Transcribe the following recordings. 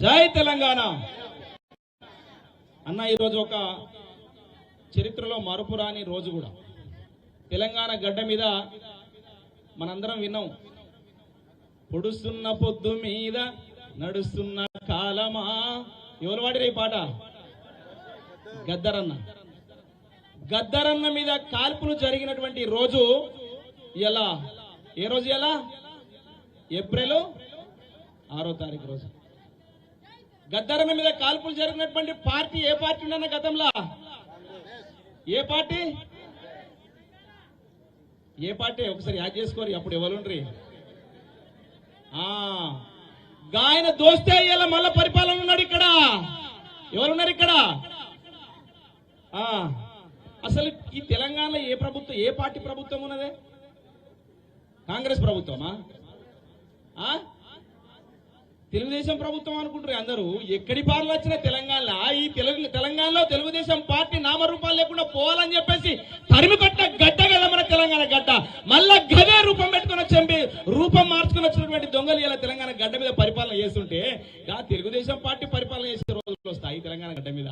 జై తెలంగాణ. అన్న ఈరోజు ఒక చరిత్రలో మరపురాని రోజు కూడా. తెలంగాణ గడ్డ మీద మనందరం విన్నాం. పొడుస్తున్న పొద్దు మీద నడుస్తున్న కాలమా? ఎవరు వాడిరే ఈ పాట? గద్దరన్న. గద్దరన్న మీద కాల్పులు జరిగినటువంటి రోజు ఎలా? ఏ రోజు ఎలా? ఏప్రిల్ ఆరో తారీఖు రోజు. గద్దరం మీద కాల్పులు జరిగినటువంటి పార్టీ ఏ పార్టీ ఉండన్న గతంలో? ఏ పార్టీ? ఏ పార్టీ? ఒకసారి యాడ్ చేసుకోరు అప్పుడు ఎవరుండ్రి? ఆ. గాయన దోస్తే అయ్యేలా మళ్ళా పరిపాలన ఉన్నాడు ఇక్కడ. ఎవరున్నారు ఇక్కడ? ఆ. అసలు ఈ తెలంగాణలో ఏ ప్రభుత్వం ఏ పార్టీ ప్రభుత్వం ఉన్నదే? కాంగ్రెస్ ప్రభుత్వమా? ఆ? తెలుగుదేశం ప్రభుత్వం అనుకుంటారు అందరూ ఎక్కడి పాలన వచ్చిన తెలంగాణలో ఈ తెలుగు తెలంగాణలో తెలుగుదేశం పార్టీ నామరూపాలు లేకుండా పోవాలని చెప్పేసి తరిమి కొట్ట గడ్డ కదా మన తెలంగాణ గడ్డ. మళ్ళా గదే రూపం పెట్టుకుని చంపి రూపం మార్చుకుని వచ్చినటువంటి దొంగలు ఇలా తెలంగాణ గడ్డ మీద పరిపాలన చేస్తుంటే తెలుగుదేశం పార్టీ పరిపాలన చేసే రోజులు వస్తాయి తెలంగాణ గడ్డ మీద.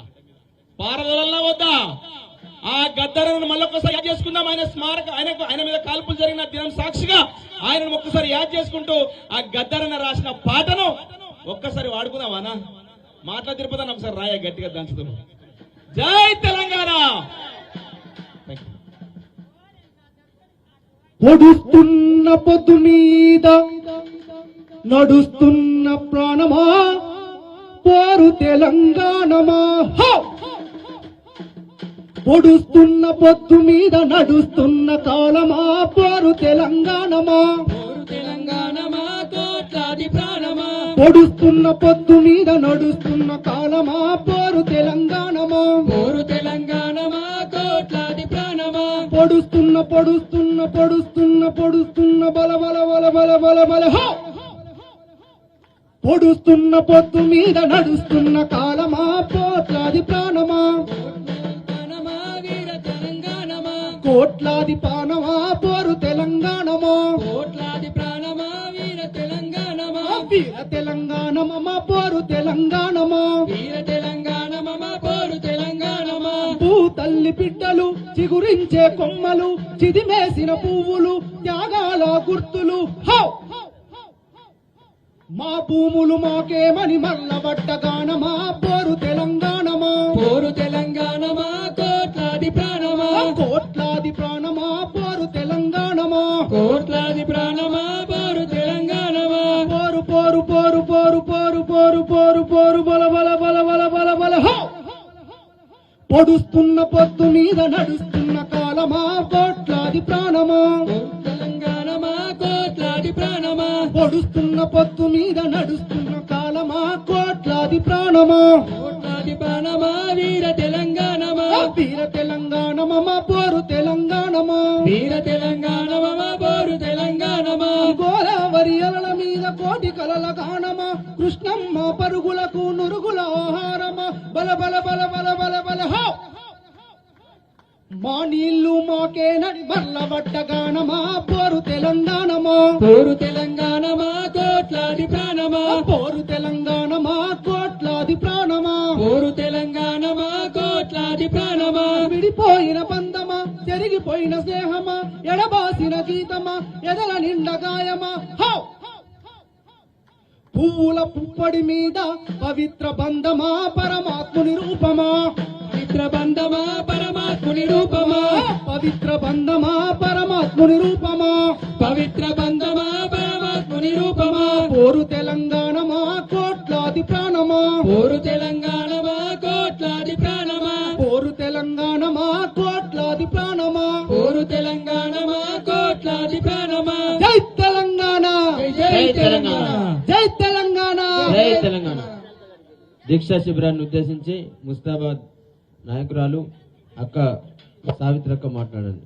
పారదోలల్లా వద్దా? ఆ గద్దరను మళ్ళొకసారి యాద్ చేసుకుందాం. ఆయన స్మారక ఆయన ఆయన మీద కాల్పులు జరిగిన దినం సాక్షిగా ఆయనను ఒక్కసారి యాద్ చేసుకుంటూ ఆ గద్దరన రాసిన పాటను ఒక్కసారి వాడుకుందాం మాట్లా తిరుపతి ఒకసారి రాయ గట్టిగా దంచుతున్నాం జై తెలంగాణ! పొడుస్తున్న పొద్దు మీద నడుస్తున్న ప్రాణమా? పోరు తెలంగాణమా? పొడుస్తున్న పొద్దు మీద నడుస్తున్న కాలమా? పోరు తెలంగాణమా? తెలంగాణమా కోట్లాది ప్రాణమా పొడుస్తున్న పొద్దు మీద నడుస్తున్న కాలమా? పోరు తెలంగాణమా? పోరు తెలంగాణమా కోట్లాది ప్రాణమా పొడుస్తున్న పొడుస్తున్న పొడుస్తున్న పొడుస్తున్న బల బల బల బల బల బల హో! పొడుస్తున్న పొద్దు మీద నడుస్తున్న కాలమా? పోట్లాది ప్రాణమా? కోట్లాది ప్రాణమా పోరు తెలంగాణమా? కోట్లాది ప్రాణమా వీర తెలంగాణమా? వీర తెలంగాణమా పోరు తెలంగాణమా? వీర తెలంగాణమా పోరు తెలంగాణమా? భూ తల్లి బిడ్డలు చిగురించే కొమ్మలు చిదిమేసిన పువ్వులు త్యాగాల గుర్తులు హో! మా భూములు మాకేమని మల్లబడ్డ ప్రాణమా? పోరు తెలంగాణమా? పోరు పోరు పోరు పోరు పోరు పోరు పోరు పోరు బల బల బల బల బల బల హో! పొడుస్తున్న పొద్దు మీద నడుస్తున్న కాలమా? కోట్లాది ప్రాణమా? తెలంగాణమా? కోట్లాది ప్రాణమా? పొడుస్తున్న పొద్దు మీద నడుస్తున్న కాలమా? కోట్లాది ప్రాణమా? కోట్లాది ప్రాణమా? వీర తెలంగాణమా? వీర తెలంగాణమా? పోరు తెలంగాణమా? వీర తెలంగాణమా? అలల మీద కోటి కలల గానమా? కృష్ణమ్మ పరుగులకు నురుగుల ఆహారమా? బల బల బల బల బల బల హో! మా నీళ్ళు మాకేనని మల్లబడ్డ గానమా? పోరు తెలంగాణమా? పోరు తెలంగాణమా? కోట్లాది ప్రాణమా? పోరు తెలంగాణమా? కోట్లాది ప్రాణమా? పోరు తెలంగాణమా? కోట్లాది ప్రాణమా? విడిపోయిన బంధమా జరిగిపోయిన స్నేహమా? ఎడబాసిన గీతమా? ఎదల నిండ గాయమా? హో! పూల పుప్పడి మీద పవిత్ర బంధమా పరమాత్ముని రూపమా? పవిత్ర బంధమా పరమాత్ముని రూపమా? పవిత్ర బంధమా పరమాత్ముని రూపమా? పవిత్ర బంధమా పరమాత్ముని రూపమా? పోరు తెలంగాణమా కోట్లాది ప్రాణమా? పోరు తెలంగాణమా కోట్లాది ప్రాణమా? పోరు తెలంగాణమా కోట్లాది ప్రాణమా? పోరు తెలంగాణ దీక్షా శిబిరాన్ని ఉద్దేశించి ముస్తాబాద్ నాయకురాలు అక్క సావిత్రక్క మాట్లాడండి.